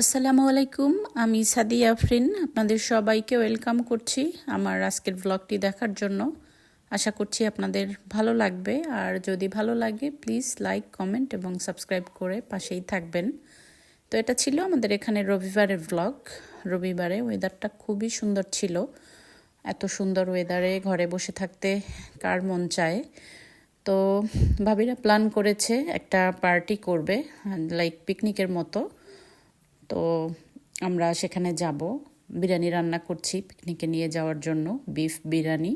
আসসালামু আলাইকুম, আমি সাদিয়া আফরিন, আপনাদের সবাইকে ওয়েলকাম করছি আমার আজকের ব্লগটি দেখার জন্য। আশা করছি আপনাদের ভালো লাগবে, আর যদি ভালো লাগে প্লিজ লাইক কমেন্ট এবং সাবস্ক্রাইব করে পাশেই থাকবেন। তো এটা ছিল আমাদের এখানে রবিবারের ব্লগ রবিবারে ওয়েদারটা খুবই সুন্দর ছিল। এত সুন্দর ওয়েদারে ঘরে বসে থাকতে কার মন চায়? তো ভাবিরা প্ল্যান করেছে একটা পার্টি করবে লাইক পিকনিকের মতো। তো আমরা সেখানে যাব। বিরিয়ানি রান্না করছি পিকনিকে নিয়ে যাওয়ার জন্য। Beef biryani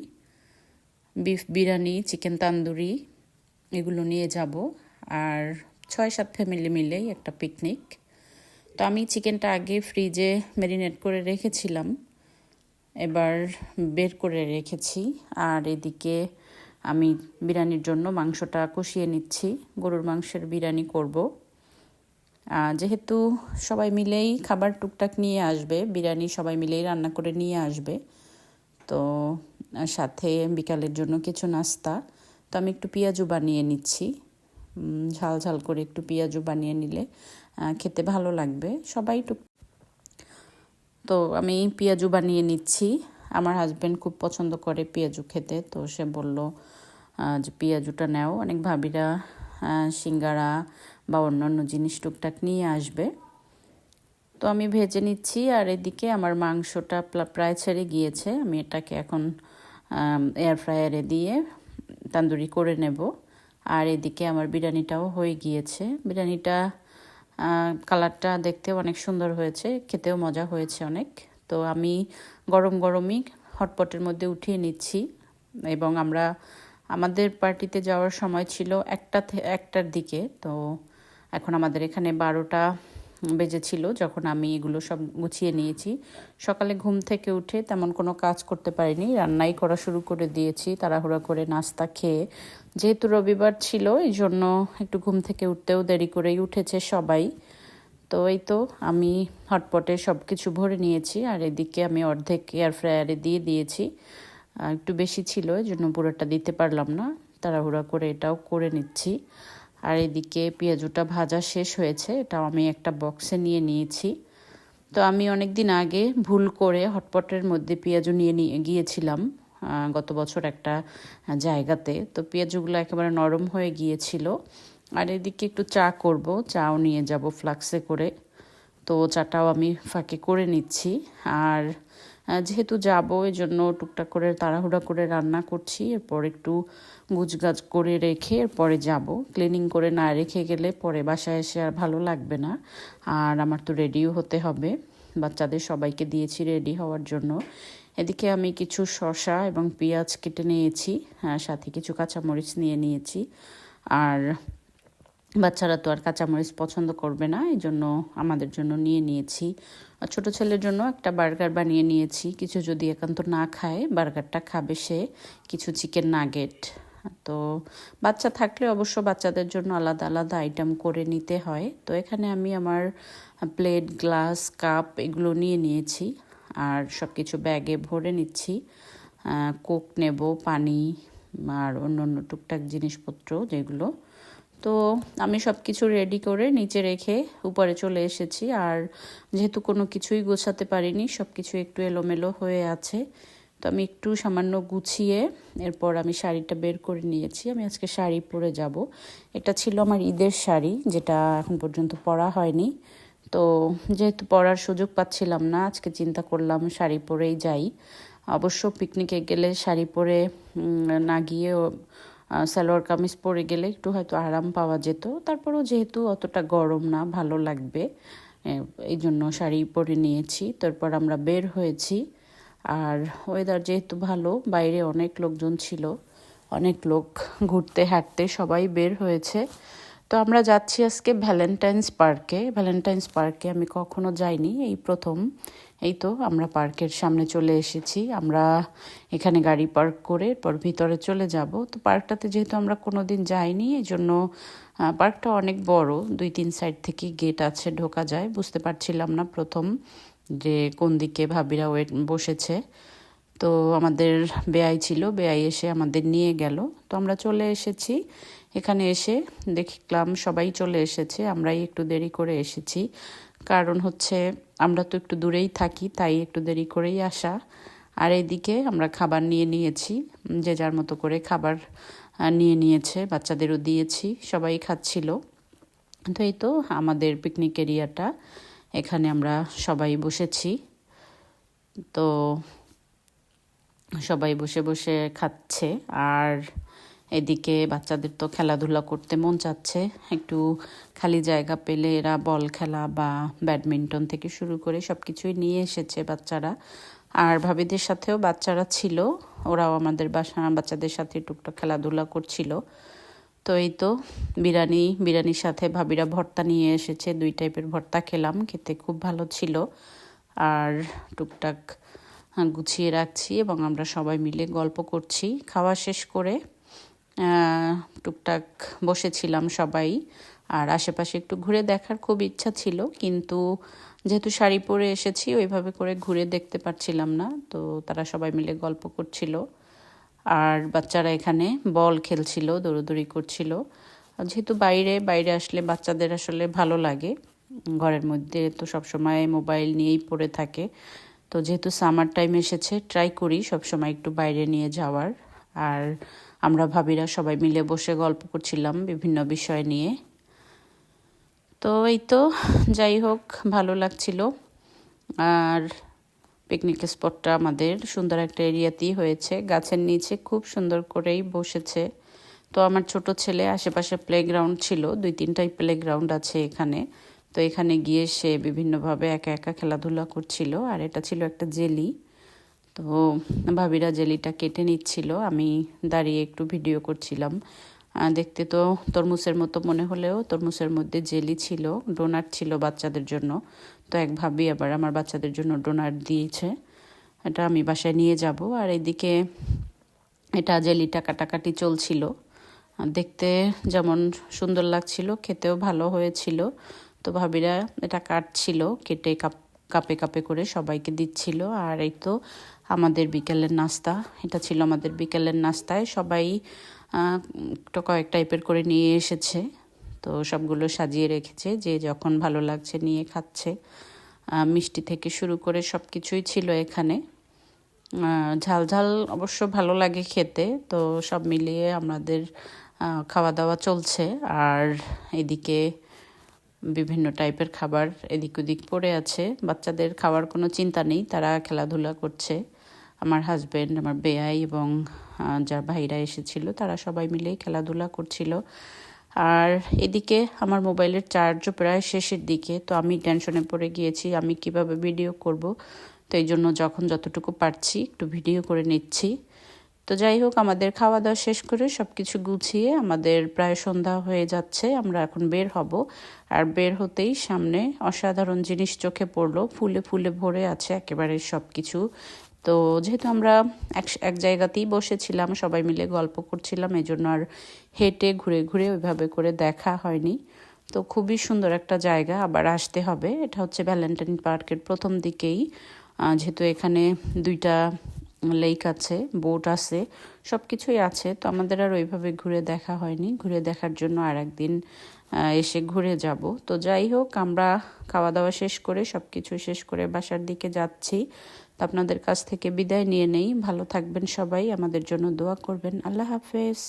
beef biryani chicken tandoori এগুলো নিয়ে যাব। আর ছয় সাত ফ্যামিলি মিলেই একটা পিকনিক তো আমি চিকেনটা আগে ফ্রিজে ম্যারিনেট করে রেখেছিলাম। এবার বের করে রেখেছি। আর এদিকে আমি বিরিয়ানির জন্য মাংসটা কষিয়ে নিচ্ছি। গরুর মাংসের বিরিয়ানি করব। যেহেতু সবাই মিলেই খাবার টুকটাক নিয়ে আসবে, বিরিয়ানি সবাই মিলেই রান্না করে নিয়ে আসবে, তো সাথে বিকালের জন্য কিছু নাস্তা। তো আমি একটু পেঁয়াজু বানিয়ে নিচ্ছি। ঝাল ঝাল করে একটু পেঁয়াজু বানিয়ে নিলে খেতে ভালো লাগবে, সবাই টুক। তো আমি পেঁয়াজু বানিয়ে নিচ্ছি। আমার হাজব্যান্ড খুব পছন্দ করে পেঁয়াজু খেতে, তো সে বলল যে পেঁয়াজুটা নেও। অনেক ভাবিরা সিঙ্গারা বা অন্যান্য জিনিস টুকটাক নিয়ে আসবে। তো আমি ভেজে নিচ্ছি আর এদিকে আমার মাংসটা প্রায় ছেড়ে গিয়েছে। আমি এটাকে এখন এয়ার ফ্রায়ারে দিয়ে তান্দুরি করে নেব। আর এদিকে আমার বিরিয়ানিটাও হয়ে গিয়েছে। বিরিয়ানিটা কালারটা দেখতেও অনেক সুন্দর হয়েছে। খেতেও মজা হয়েছে অনেক। তো আমি গরম গরমই হটপটের মধ্যে উঠিয়ে নিচ্ছি। এবং আমরা, আমাদের পার্টিতে যাওয়ার সময় ছিল একটা একটার দিকে। তো এখন আমাদের এখানে বারোটা বেজেছিল যখন আমি এগুলো সব গুছিয়ে নিয়েছি। সকালে ঘুম থেকে উঠে তেমন কোনো কাজ করতে পারিনি। রান্নাই করা শুরু করে দিয়েছি, তাড়াহুড়া করে নাস্তা খেয়ে। যেহেতু রবিবার ছিল, এই জন্য একটু ঘুম থেকে উঠতেও দেরি করেই উঠেছে সবাই। তো এই তো আমি হটপটে সব কিছু ভরে নিয়েছি আর এদিকে আমি অর্ধেক এয়ার ফ্রায়ারে দিয়ে দিয়েছি। একটু বেশি ছিল এই জন্য পুরোটা দিতে পারলাম না। তাড়াহুড়া করে এটাও করে নিচ্ছি। আর এদিকে পেঁয়াজুটা ভাজা শেষ হয়েছে, এটাও আমি একটা বক্সে নিয়ে নিয়েছি। তো আমি অনেক দিন আগে ভুল করে হটপটের মধ্যে পেঁয়াজু নিয়ে নিয়ে গিয়েছিলাম গত বছর একটা জায়গাতে। তো পেঁয়াজুগুলো একেবারে নরম হয়ে গিয়েছিল। আর এদিকে একটু চা করব, চাও নিয়ে যাব ফ্লাক্সে করে। তো চাটাও আমি ফাঁকে করে নিচ্ছি। আর যেহেতু যাব এই জন্য টুকটাক করে তাড়াহুড়া করে রান্না করছি। এরপর একটু গুজগাছ করে রেখে এরপরে যাব। ক্লিনিং করে না রেখে গেলে পরে বাসায় এসে আর ভালো লাগবে না। আর আমার তো রেডিও হতে হবে। বাচ্চাদের সবাইকে দিয়েছি রেডি হওয়ার জন্য। এদিকে আমি কিছু শশা এবং পেঁয়াজ কেটে নিয়েছি। সাথে কিছু কাঁচামরিচ নিয়ে নিয়েছি। আর বাচ্চারা তো আর কাঁচামরিচ পছন্দ করবে না, এই জন্য আমাদের জন্য নিয়ে নিয়েছি। আর ছোটো ছেলের জন্য একটা বার্গার বানিয়ে নিয়েছি, কিছু যদি একান্ত না খায়, বার্গারটা খাবে সে, কিছু চিকেন নাগেট। তো বাচ্চা থাকলে অবশ্য বাচ্চাদের জন্য আলাদা আলাদা আইটেম করে নিতে হয়। তো এখানে আমি আমার প্লেট গ্লাস কাপ এগুলো নিয়ে নিয়েছি, আর সব কিছু ব্যাগে ভরে নিচ্ছি। কোক নেব, পানি, আর অন্য অন্য টুকটাক জিনিসপত্র যেগুলো তো আমি সব কিছু রেডি করে নিচে রেখে উপরে চলে এসেছি। আর যেহেতু কোনো কিছুই গোছাতে পারিনি সব কিছু একটু এলোমেলো হয়ে আছে। তো আমি একটু সামান্য গুছিয়ে এরপর আমি শাড়িটা বের করে নিয়েছি। আমি আজকে শাড়ি পরে যাব। এটা ছিল আমার ঈদের শাড়ি, যেটা এখন পর্যন্ত পরা হয়নি। তো যেহেতু পরার সুযোগ পাচ্ছিলাম না, আজকে চিন্তা করলাম শাড়ি পরেই যাই। অবশ্য পিকনিকে গেলে শাড়ি পরে না গিয়ে সালোয়ার কামিজ পরে গেলে একটু হয়তো আরাম পাওয়া যেত। তারপরেও যেহেতু অতটা গরম না, ভালো লাগবে। এই জন্য শাড়ি পরে নিয়েছি। তারপর আমরা বের হয়েছি। আর ওয়েদার যেহেতু ভালো, বাইরে অনেক লোকজন ছিল, অনেক লোক ঘুরতে, হাঁটতে সবাই বের হয়েছে। তো আমরা যাচ্ছি আজকে ভ্যালেন্টাইন্স পার্কে ভ্যালেন্টাইন্স পার্কে আমি কখনো যাইনি, এই প্রথম। এই তো, আমরা পার্কের সামনে চলে এসেছি। আমরা এখানে গাড়ি পার্ক করে এরপর ভিতরে চলে যাব। তো পার্কটাতে যেহেতু আমরা কোনো দিন যাইনি এই জন্য পার্কটা অনেক বড়। দুই তিন সাইড থেকে গেট আছে, ঢোকা যায়। বুঝতে পারছিলাম না প্রথম যে কোন দিকে ভাবিরা ওয়েট বসেছে। তো আমাদের বেআই ছিল, বেআই এসে আমাদের নিয়ে গেল। তো আমরা চলে এসেছি। এখানে এসে দেখলাম সবাই চলে এসেছে, আমরাই একটু দেরি করে এসেছি। কারণ হচ্ছে আমরা তো একটু দূরেই থাকি, তাই একটু দেরি করেই আসা। আর এইদিকে আমরা খাবার নিয়ে নিয়েছি, যে যার মতো করে খাবার নিয়ে নিয়েছে, বাচ্চাদেরও দিয়েছি, সবাই খাচ্ছিল। তো এই তো আমাদের পিকনিক এরিয়াটা এখানে আমরা সবাই বসেছি। তো সবাই বসে বসে খাচ্ছে, আর এদিকে বাচ্চাদের তো খেলাধুলা করতে মন চাচ্ছে। একটু খালি জায়গা পেলে এরা বল খেলা বা ব্যাডমিন্টন থেকে শুরু করে সব কিছুই নিয়ে এসেছে বাচ্চারা। আর ভাবিদের সাথেও বাচ্চারা ছিল, ওরাও আমাদের বাসা, বাচ্চাদের সাথে টুকটাক খেলাধুলা করছিল। তো এই তো বিরিয়ানি বিরিয়ানির সাথে ভাবিরা ভর্তা নিয়ে এসেছে, দুই টাইপের ভর্তা খেলাম, খেতে খুব ভালো ছিল। আর টুকটাক গুছিয়ে রাখছি এবং আমরা সবাই মিলে গল্প করছি। খাওয়া শেষ করে টুকটাক বসেছিলাম সবাই। আর আশেপাশে একটু ঘুরে দেখার খুব ইচ্ছা ছিল, কিন্তু যেহেতু শাড়ি পরে এসেছি, ওইভাবে করে ঘুরে দেখতে পারছিলাম না, তো তারা সবাই মিলে গল্প করছিল। আর বাচ্চারা এখানে বল খেলছিল, দৌড়দৌড়ি করছিল। যেহেতু বাইরে বাইরে আসলে বাচ্চাদের আসলে ভালো লাগে। ঘরের মধ্যে তো সবসময় মোবাইল নিয়েই পড়ে থাকে। তো যেহেতু সামার টাইম এসেছে, ট্রাই করি সবসময় একটু বাইরে নিয়ে যাওয়ার। আর আমরা ভাবিরা সবাই মিলে বসে গল্প করছিলাম বিভিন্ন বিষয় নিয়ে। তো এই তো, যাই হোক, ভালো লাগছিল। আর পিকনিক স্পটটা আমাদের সুন্দর একটা এরিয়াতেই হয়েছে। গাছের নিচে খুব সুন্দর করেই বসেছে। তো আমার ছোট ছেলে আশেপাশে প্লেগ্রাউন্ড ছিল, দুই তিনটাই প্লেগ্রাউন্ড আছে এখানে। তো এখানে গিয়ে সে বিভিন্নভাবে একা একা খেলাধুলা করছিল। আর এটা ছিল একটা জেলি। তো ভাবিরা জেলিটা কেটে নিচ্ছিল। আমি দাঁড়িয়ে একটু ভিডিও করছিলাম। দেখতে তো তরমুজের মতো মনে হলেও তরমুজের মধ্যে জেলি ছিল, ডোনাট ছিল বাচ্চাদের জন্য। তো এক ভাবি আবার আমার বাচ্চাদের জন্য ডোনাট দিয়েছে। এটা আমি বাসায় নিয়ে যাব। আর এদিকে এটা জেলিটা কাটাকাটি চলছিল। দেখতে যেমন সুন্দর লাগছিল, খেতেও ভালো হয়েছিল। তো ভাবিরা এটা কাটছিল, কেটে কাপ কাপে কাপে করে সবাইকে দিচ্ছিল। আর এই তো আমাদের বিকেলের নাস্তা, এটা ছিল আমাদের বিকেলের নাস্তায়। সবাই একটু কয়েক টাইপের করে নিয়ে এসেছে। তো সবগুলো সাজিয়ে রেখেছে, যে যখন ভালো লাগছে নিয়ে খাচ্ছে। মিষ্টি থেকে শুরু করে সব কিছুই ছিল এখানে। ঝাল ঝাল অবশ্য ভালো লাগে খেতে, তো সব মিলিয়ে আমাদের খাওয়া দাওয়া চলছে। আর এদিকে বিভিন্ন টাইপের খাবার এদিক ওদিক পড়ে আছে। বাচ্চাদের খাওয়ার কোনো চিন্তা নেই, তারা খেলাধুলা করছে। আমার হাজব্যান্ড আমার বেয়াই এবং যার ভাইরা এসেছিল, তারা সবাই মিলেই খেলাধুলা করছিল। আর এদিকে আমার মোবাইলের চার্জও প্রায় শেষের দিকে, তো আমি টেনশনে পড়ে গিয়েছি, আমি কীভাবে ভিডিও করব? তো এই জন্য যখন যতটুকু পারছি, একটু ভিডিও করে নিচ্ছি। তো যাই হোক, আমাদের খাওয়া দাওয়া শেষ করে সব কিছু গুছিয়ে আমাদের প্রায় সন্ধ্যা হয়ে যাচ্ছে, আমরা এখন বের হব। আর বের হতেই সামনে অসাধারণ জিনিস চোখে পড়ল, ফুলে ফুলে ভরে আছে একেবারে সব কিছু তো যেহেতু আমরা এক এক জায়গাতেই বসেছিলাম, সবাই মিলে গল্প করছিলাম এই জন্য আর হেঁটে ঘুরে ঘুরে ওইভাবে করে দেখা হয়নি। তো খুবই সুন্দর একটা জায়গা, আবার আসতে হবে। এটা হচ্ছে ভ্যালেন্টাইন পার্কের প্রথম দিকেই। যেহেতু এখানে দুইটা লেক আছে, বোট আছে সব কিছুই আছে। তো আমাদের আর ওইভাবে ঘুরে দেখা হয়নি। ঘুরে দেখার জন্য আর একদিন এসে ঘুরে যাব। তো যাই হোক, আমরা খাওয়া দাওয়া শেষ করে সব কিছু শেষ করে বাসার দিকে যাচ্ছি। তো আপনাদের কাছ থেকে বিদায় নিয়ে নেই। ভালো থাকবেন সবাই। আমাদের জন্য দোয়া করবেন। আল্লাহ হাফেজ।